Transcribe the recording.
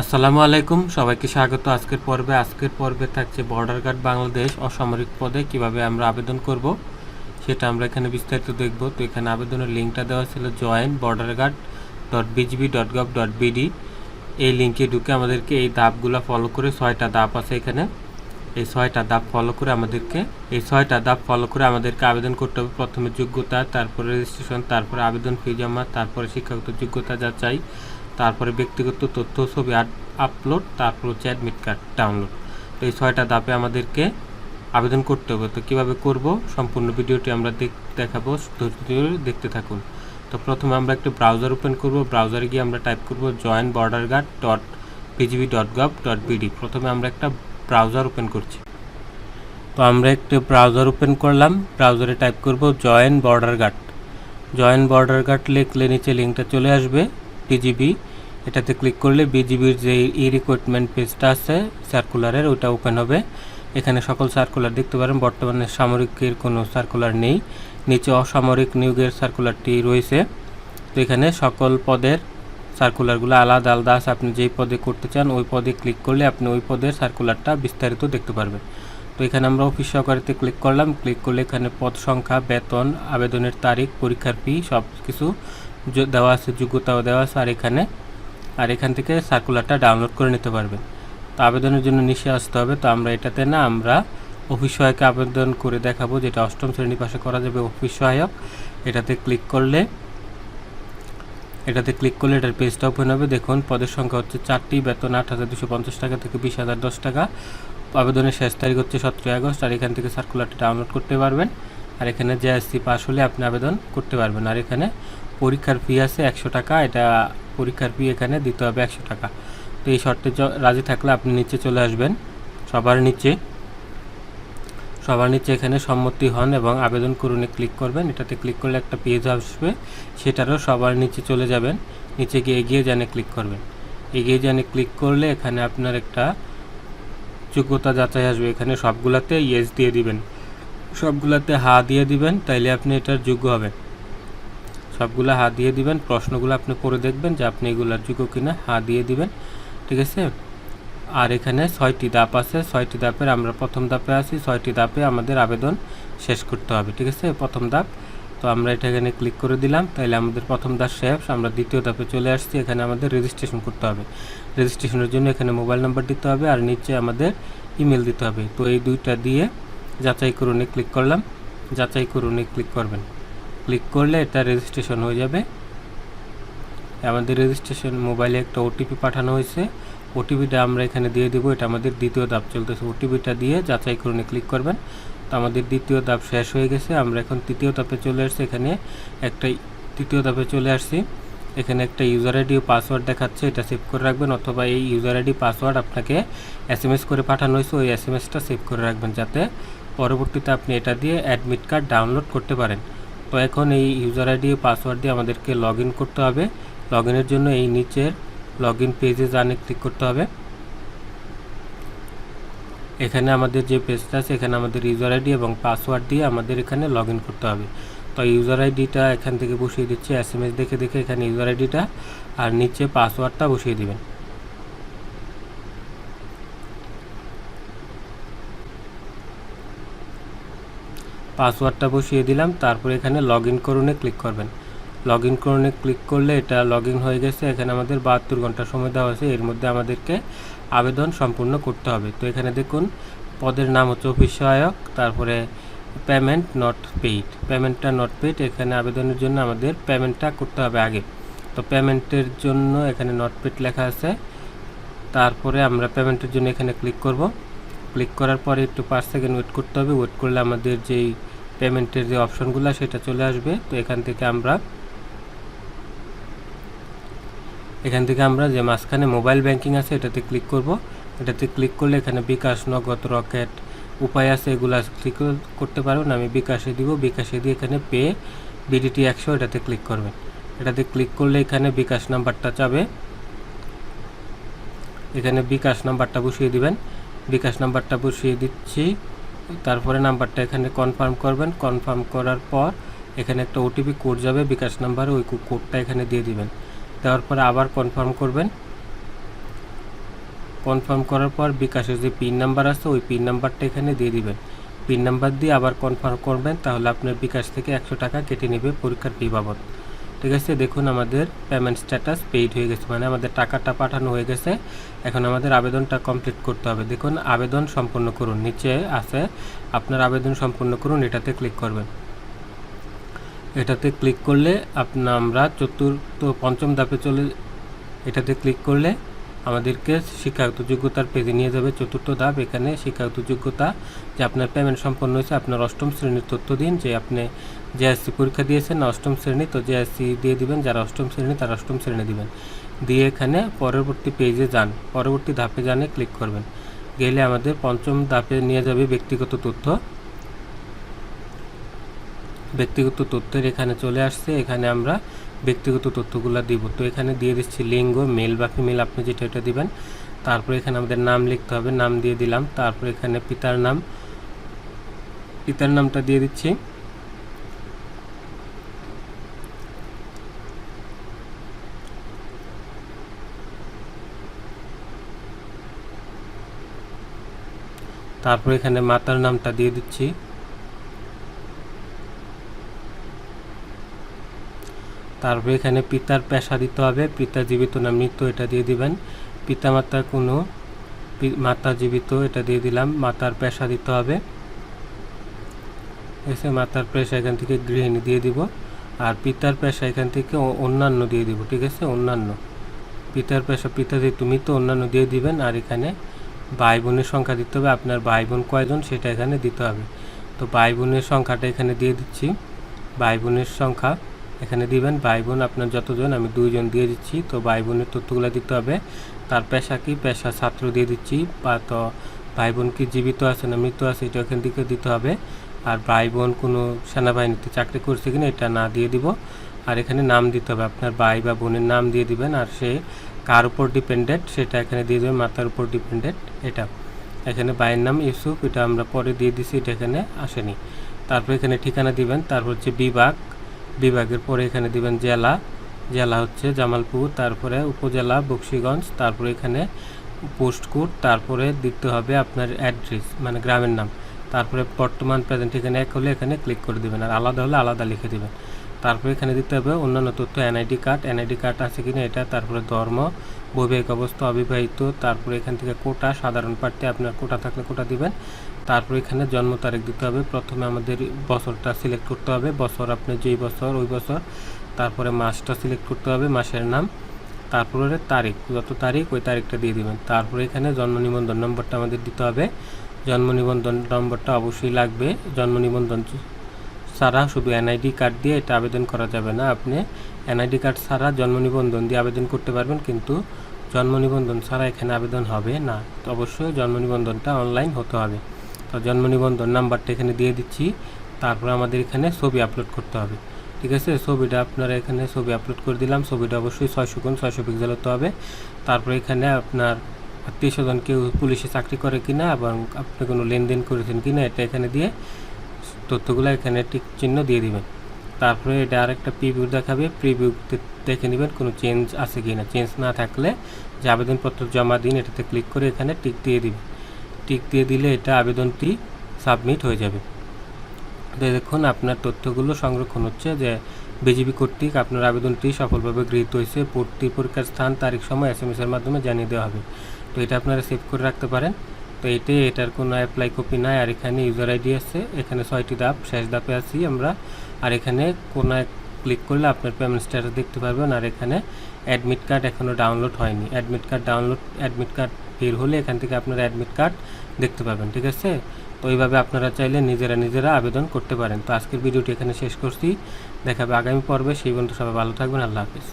আসসালামু আলাইকুম, সবাইকে স্বাগত। আজকের পর্বে আজকের পর্বে থাকছে বর্ডার গার্ড বাংলাদেশ অসামরিক পদে কীভাবে আমরা আবেদন করব, সেটা আমরা এখানে বিস্তারিত দেখব। তো এখানে আবেদনের লিঙ্কটা দেওয়া ছিল join border guard dot BGB dot gov dot BD এই লিঙ্কে ঢুকে আমাদেরকে এই ধাপগুলো ফলো করে ছয়টা ধাপ আছে এখানে। এই ছয়টা ধাপ ফলো করে আমাদেরকে, এই ছয়টা ধাপ ফলো করে আমাদেরকে আবেদন করতে হবে। প্রথমে যোগ্যতা, তারপরে রেজিস্ট্রেশন তারপরে আবেদন ফি জমা, তারপরে শিক্ষাগত যোগ্যতা যাচাই। তারপরে ব্যক্তিগত তথ্য, ছবি আপলোড তারপর হচ্ছে অ্যাডমিট কার্ড ডাউনলোড তো এই ছয়টা ধাপে আমাদেরকে আবেদন করতে হবে। তো কীভাবে করব? সম্পূর্ণ ভিডিওটি আমরা দেখ- দেখাবো। দেখতে থাকুন। তো প্রথমে আমরা একটি ব্রাউজার ওপেন করব। ব্রাউজারে গিয়ে আমরা টাইপ করব join border guard dot BGB dot gov dot BD প্রথমে আমরা একটা ব্রাউজার ওপেন করছি। তো আমরা একটি ব্রাউজার ওপেন করলাম। ব্রাউজারে টাইপ করব join border guard join border guard লিখলে নিচে লিঙ্কটা চলে আসবে। বিজিবি এটাতে ক্লিক করলে বিজিবির যে ই রিক্রুটমেন্ট পেজটা আছে সার্কুলারের ওটা ওপেন হবে। এখানে সকল সার্কুলার দেখতে পারেন, বর্তমানে সামরিকের কোনো সার্কুলার নেই। নিচে অসামরিক নিয়োগের সার্কুলারটি রয়েছে। তো এখানে সকল পদের সার্কুলারগুলো আলাদা আলাদা আছে। আপনি যেই পদে করতে চান, ওই পদে ক্লিক করলে আপনি ওই পদের সার্কুলারটা বিস্তারিত দেখতে পারবেন। তো এখানে আমরা অফিস সহকারীতে ক্লিক করলাম। ক্লিক করলে এখানে পদ সংখ্যা, বেতন, আবেদনের তারিখ, পরীক্ষার ফি সব কিছু দেওয়া আছে, যোগ্যতাও দেওয়া আছে। আর এখানে আর এখান থেকে সার্কুলারটা ডাউনলোড করে নিতে পারবেন। তো আবেদনের জন্য নিচে আসতে হবে। তো আমরা এটাতে না, আমরা অফিস সহায়কে আবেদন করে দেখাবো যেটা অষ্টম শ্রেণি পাশে করা যাবে অফিস সহায়ক। এটাতে ক্লিক করলে, এটাতে ক্লিক করলে এটার পেজটা ওপেন হবে। দেখুন, পদের সংখ্যা হচ্ছে চারটি, বেতন আট হাজার দুশো পঞ্চাশ টাকা থেকে বিশ হাজার দশ টাকা। আবেদনের শেষ তারিখ হচ্ছে সতেরোই আগস্ট, আর এখান থেকে সার্কুলারটা ডাউনলোড করতে পারবেন। আর এখানে জেএসসি পাস হলে আপনি আবেদন করতে পারবেন। আর এখানে পরীক্ষার ফি আছে একশো টাকা। এটা পরীক্ষার ফি এখানে দিতে হবে একশো টাকা। তো এই শর্তে রাজি থাকলে আপনি নিচে চলে আসবেন, সবার নিচে। সবার নিচে এখানে সম্মতি হন এবং আবেদন করুনে ক্লিক করবেন। এটাতে ক্লিক করলে একটা পেজ আসবে, সেটারও সবার নিচে চলে যাবেন। নিচে গিয়ে এগিয়ে জানে ক্লিক করবেন। এগিয়ে জানে ক্লিক করলে এখানে আপনার একটা যোগ্যতা যাচাই আসবে। এখানে সবগুলাতে ইয়েস দিয়ে দিবেন। সবগুলাতে হা দিয়ে দিবেন, তাইলে আপনি এটার যোগ্য হবেন। সবগুলা হা দিয়ে দিবেন, প্রশ্নগুলো আপনি পড়ে দেখবেন যে আপনি এগুলার যোগ্য কিনা হা দিয়ে দিবেন, ঠিক আছে? আর এখানে ছয়টি ধাপ আছে, ছয়টি ধাপের আমরা প্রথম ধাপে আছি, ছয়টি ধাপে আমাদের আবেদন শেষ করতে হবে, ঠিক আছে? প্রথম ধাপ তো আমরা এটা এখানে ক্লিক করে দিলাম তাহলে আমাদের প্রথম ধাপ শেষ, আমরা দ্বিতীয় ধাপে চলে আসছি, এখানে আমাদের রেজিস্ট্রেশন করতে হবে। রেজিস্ট্রেশনের জন্য এখানে মোবাইল নাম্বার দিতে হবে, আর নিচে আমাদের ইমেল দিতে হবে। তো এই দুইটা দিয়ে যাচাই করুনে ক্লিক করলাম, যাচাই করুনে ক্লিক করবেন। ক্লিক করলে এটা রেজিস্ট্রেশন হয়ে যাবে। আমাদের রেজিস্ট্রেশন মোবাইলে একটা ওটিপি পাঠানো হয়েছে। ওটিপিটা আমরা এখানে দিয়ে দেবো, এটা আমাদের দ্বিতীয় ধাপ চলতেছে। ওটিপিটা দিয়ে যাচাই করুনে ক্লিক করবেন। তো আমাদের দ্বিতীয় ধাপ শেষ হয়ে গেছে। আমরা এখন তৃতীয় ধাপে চলে আসছি। এখানে একটা তৃতীয় ধাপে চলে আসছি। এখানে একটা ইউজার আইডি ও পাসওয়ার্ড দেখাচ্ছে। এটা সেভ করে রাখবেন, অথবা এই ইউজার আইডি পাসওয়ার্ড আপনাকে এস করে পাঠানো হয়েছে। ওই এস সেভ করে রাখবেন যাতে পরবর্তীতে আপনি এটা দিয়ে অ্যাডমিট কার্ড ডাউনলোড করতে পারেন। তো এখন এই ইউজার আইডি পাসওয়ার্ড দিয়ে আমাদেরকে লগ করতে হবে। লগ জন্য এই নিচের লগ ইন পেজে জানে ক্লিক করতে হবে। এখানে আমাদের যে পেজটা আছে, এখানে আমাদের ইউজার আইডি এবং পাসওয়ার্ড দিয়ে আমাদের এখানে লগ করতে হবে। তো ইউজার আইডিটা এখান থেকে বসিয়ে দিচ্ছি। এস দেখে দেখে এখানে ইউজার আইডিটা আর নিচে পাসওয়ার্ডটা বসিয়ে দিবেন। পাসওয়ার্ডটা বসিয়ে দিলাম, তারপরে এখানে লগ ইন করুনে ক্লিক করবেন। লগ ইন করুনে ক্লিক করলে এটা লগ ইন হয়ে গেছে, এখানে আমাদের বাহাত্তর ঘণ্টা সময় দেওয়া আছে, এর মধ্যে আমাদেরকে আবেদন সম্পূর্ণ করতে হবে। তো এখানে দেখুন, পদের নাম হচ্ছে অফিস সহায়ক, তারপরে পেমেন্ট নট পেইড পেমেন্টটা নট পেইড এখানে আবেদনের জন্য আমাদের পেমেন্টটা করতে হবে আগে। তো পেমেন্টের জন্য এখানে নট পেইড লেখা আছে। তারপরে আমরা পেমেন্টের জন্য এখানে ক্লিক করব। ক্লিক করার পরে একটু পাঁচ সেকেন্ড ওয়েট করতে হবে। ওয়েট করলে আমাদের যেই পেমেন্টের যে অপশনগুলো, সেটা চলে আসবে। তো এখান থেকে আমরা, এখান থেকে আমরা যে মাঝখানে মোবাইল ব্যাংকিং আছে, এটাতে ক্লিক করব। এটাতে ক্লিক করলে এখানে বিকাশ, নগদ, রকেট উপায় আছে, এগুলো ক্লিক করতে পারবেন আমি বিকাশে দিব। বিকাশে দিয়ে এখানে পে, বিডিটি একশো, এটাতে ক্লিক করবেন। এটাতে ক্লিক করলে এখানে বিকাশ নাম্বারটা চাবে। এখানে বিকাশ নাম্বারটা বসিয়ে দিবেন। বিকাশ নাম্বারটা বসিয়ে দিচ্ছি। তারপরে নাম্বারটা এখানে কনফার্ম করবেন। কনফার্ম করার পর এখানে একটা ওটিপি কোড যাবে, বিকাশ নাম্বারে ওই কোডটা এখানে দিয়ে দিবেন। দেওয়ার পরে আবার কনফার্ম করবেন। কনফার্ম করার পর বিকাশের যে পিন নাম্বার আছে, ওই পিন নাম্বারটা এখানে দিয়ে দিবেন। পিন নাম্বার দিয়ে আবার কনফার্ম করবেন, তাহলে আপনার বিকাশ থেকে একশো টাকা কেটে নেবে পরীক্ষার ফি ঠিক আছে, দেখুন আমাদের পেমেন্ট স্ট্যাটাস পেইড হয়ে গেছে মানে আমাদের টাকাটা পাঠানো হয়ে গেছে। এখন আমাদের আবেদনটা কমপ্লিট করতে হবে। দেখুন, আবেদন সম্পূর্ণ করুন। নিচে আছে, আপনার আবেদন সম্পূর্ণ করুন, এটাতে ক্লিক করবেন। এটাতে ক্লিক করলে আপনার আমরা চতুর্থ, পঞ্চম ধাপে চলে, এটাতে ক্লিক করলে আমাদেরকে শিক্ষাগত যোগ্যতার পেজে নিয়ে যাবে। চতুর্থ ধাপ এখানে শিক্ষাগত যোগ্যতা, যে আপনার পেমেন্ট সম্পন্ন হয়েছে, আপনার অষ্টম শ্রেণির তথ্য দিন, যে আপনি জেএসসি পরীক্ষা দিয়েছেন, অষ্টম শ্রেণি, তো জেএসসি দিয়ে দিবেন, যারা অষ্টম শ্রেণি, তারা অষ্টম শ্রেণি দিবেন। দিয়ে এখানে পরবর্তী পেজে যান, পরবর্তী ধাপে জানে ক্লিক করবেন। গেলে আমাদের পঞ্চম ধাপে নিয়ে যাবে ব্যক্তিগত তথ্য। ব্যক্তিগত তথ্যের এখানে চলে আসছে, এখানে আমরা ব্যক্তিগত তথ্যগুলো দিব। তো এখানে দিয়ে দিচ্ছি লিঙ্গ, মেল বা ফিমেল আপনি যেটা এটা দিবেন। তারপরে এখানে আমাদের নাম লিখতে হবে, নাম দিয়ে দিলাম। তারপর এখানে পিতার নাম। পিতার নামটা দিয়ে দিচ্ছি। তারপর এখানে মাতার নামটা দিয়ে দিচ্ছি। তারপর এখানে পিতার পেশা দিতে হবে। পিতা জীবিত না মৃত্যু, এটা দিয়ে দিবেন। পিতা মাতার কোনো মাতা জীবিত, এটা দিয়ে দিলাম। মাতার পেশা দিতে হবে। এসে মাতার পেশা এখান থেকে গৃহিণী দিয়ে দিব। আর পিতার পেশা এখান থেকে অন্যান্য দিয়ে দিব, ঠিক আছে? অন্যান্য। পিতার পেশা পিতা যেহেতু মৃত অন্যান্য দিয়ে দিবেন। আর এখানে ভাই বোনের সংখ্যা দিতে হবে। আপনার ভাই বোন কয়জন? সেটা এখানে দিতে হবে। তো ভাই বোনের সংখ্যাটা এখানে দিয়ে দিচ্ছি। ভাই বোনের সংখ্যা এখানে দিবেন ভাই বোন, আপনার যতজন, আমি দুইজন দিয়ে দিচ্ছি। তো ভাই বোনের তথ্যগুলো দিতে হবে। তার পেশা কি? পেশা ছাত্র দিয়ে দিচ্ছি। বা তো ভাই বোন কি জীবিত আছে না মৃত আছে, এটা এখান থেকে দিতে হবে। আর ভাই বোন কোনো সেনাবাহিনীতে চাকরি করছে কিনা, এটা না দিয়ে দিব। আর এখানে নাম দিতে হবে। আপনার ভাই বা বোনের নাম দিয়ে দিবেন। আর সে কার উপর ডিপেন্ডেন্ট সেটা এখানে দিয়ে দেবেন। মাতার উপর ডিপেন্ডেন্ট এটা। এখানে ভাইয়ের নাম ইউসুফ, এটা আমরা পরে দিয়ে দিছি, এটা এখানে আসেনি। তারপর এখানে ঠিকানা দিবেন। তারপর হচ্ছে বিভাগ। বিভাগের পরে এখানে দিবেন জেলা। জেলা হচ্ছে জামালপুর, তারপরে উপজেলা, বক্সিগঞ্জ, তারপরে এখানে পোস্ট কোড, তারপরে দিতে হবে আপনার অ্যাড্রেস মানে গ্রামের নাম। তারপরে বর্তমান, প্রেজেন্ট, এখানে এক হলে এখানে ক্লিক করে দেবেন আর আলাদা হলে আলাদা লিখে দিবেন। তারপরে এখানে দিতে হবে অন্যান্য তথ্য, এনআইডি কার্ড এনআইডি কার্ড আছে কিনা এটা, তারপরে ধর্ম, বৈবাহিক অবস্থা, অবিবাহিত, তারপরে এখান থেকে কোটা, সাধারণ প্রার্থী, আপনার কোটা থাকলে কোটা দিবেন। তারপরে এখানে জন্ম তারিখ দিতে হবে, প্রথমে আমাদের বছরটা সিলেক্ট করতে হবে, বছর আপনি যেই বছর, ওই বছর। তারপরে মাসটা সিলেক্ট করতে হবে, মাসের নাম, তারপরে তারিখ, যত তারিখ, ওই তারিখটা দিয়ে দিবেন। তারপরে এখানে জন্ম নিবন্ধন নম্বরটা আমাদের দিতে হবে। জন্ম নিবন্ধন নম্বরটা অবশ্যই লাগবে। জন্ম নিবন্ধন ছাড়া শুধু এনআইডি কার্ড দিয়ে এটা আবেদন করা যাবে না। আপনি এনআইডি কার্ড ছাড়া জন্ম নিবন্ধন দিয়ে আবেদন করতে পারবেন, কিন্তু জন্ম নিবন্ধন ছাড়া এখানে আবেদন হবে না। তো অবশ্যই জন্ম নিবন্ধনটা অনলাইন হতে হবে। তো জন্ম নিবন্ধন নাম্বারটা এখানে দিয়ে দিচ্ছি। তারপরে আমাদের এখানে ছবি আপলোড করতে হবে। ঠিক আছে? ছবিটা আপনারা এখানে ছবি আপলোড করে দিলাম। ছবিটা অবশ্যই ছয়শো গুণ ছয়শো পিক্সেল হতে হবে। তারপরে এখানে আপনার আত্মীয় স্বজন কেউ পুলিশে চাকরি করে কিনা এবং আপনি কোনো লেনদেন করেছেন কিনা, এটা এখানে দিয়ে তথ্যগুলো এখানে টিক চিহ্ন দিয়ে দিবেন। তারপরে এটা আরেকটা প্রিভিউ দেখাবে। প্রিভিউ দেখে নেবেন কোনো চেঞ্জ আছে কি না চেঞ্জ না থাকলে যে আবেদনপত্র জমা দিন, এটাতে ক্লিক করে এখানে টিক দিয়ে দিবেন। টিক দিয়ে দিলে এটা আবেদনটি সাবমিট হয়ে যাবে। দেখুন, আপনার তথ্যগুলো সংরক্ষণ হচ্ছে যে বিজিবি কর্তৃক আপনার আবেদনটি সফলভাবে গৃহীত হয়েছে। ভর্তি পরীক্ষার স্থান, তারিখ, সময় এস এর মাধ্যমে জানিয়ে দেওয়া হবে। তো এটা আপনারা সেভ করে রাখতে পারেন। তো এটাই এটার কোনো অ্যাপ্লাই কপি নাই, আর এখানে ইউজার আইডি আছে, এখানে ছয়টি ধাপ, শেষ ধাপে আছি আমরা। আর এখানে কোনো ক্লিক করলে আপনার পেমেন্ট স্ট্যাটাস দেখতে পারবেন, আর এখানে অ্যাডমিট কার্ড এখনও ডাউনলোড হয়নি। Admit card download admit card বের হলে এখান থেকে আপনার অ্যাডমিট কার্ড দেখতে পাবেন ঠিক আছে? তো এইভাবে আপনারা চাইলে নিজেরা নিজেরা আবেদন করতে পারেন। তো আজকের ভিডিওটি এখানে শেষ করছি। দেখাবে আগামী পর্বে। সেই পর্যন্ত সবাই ভালো থাকবেন। আল্লাহ হাফিজ।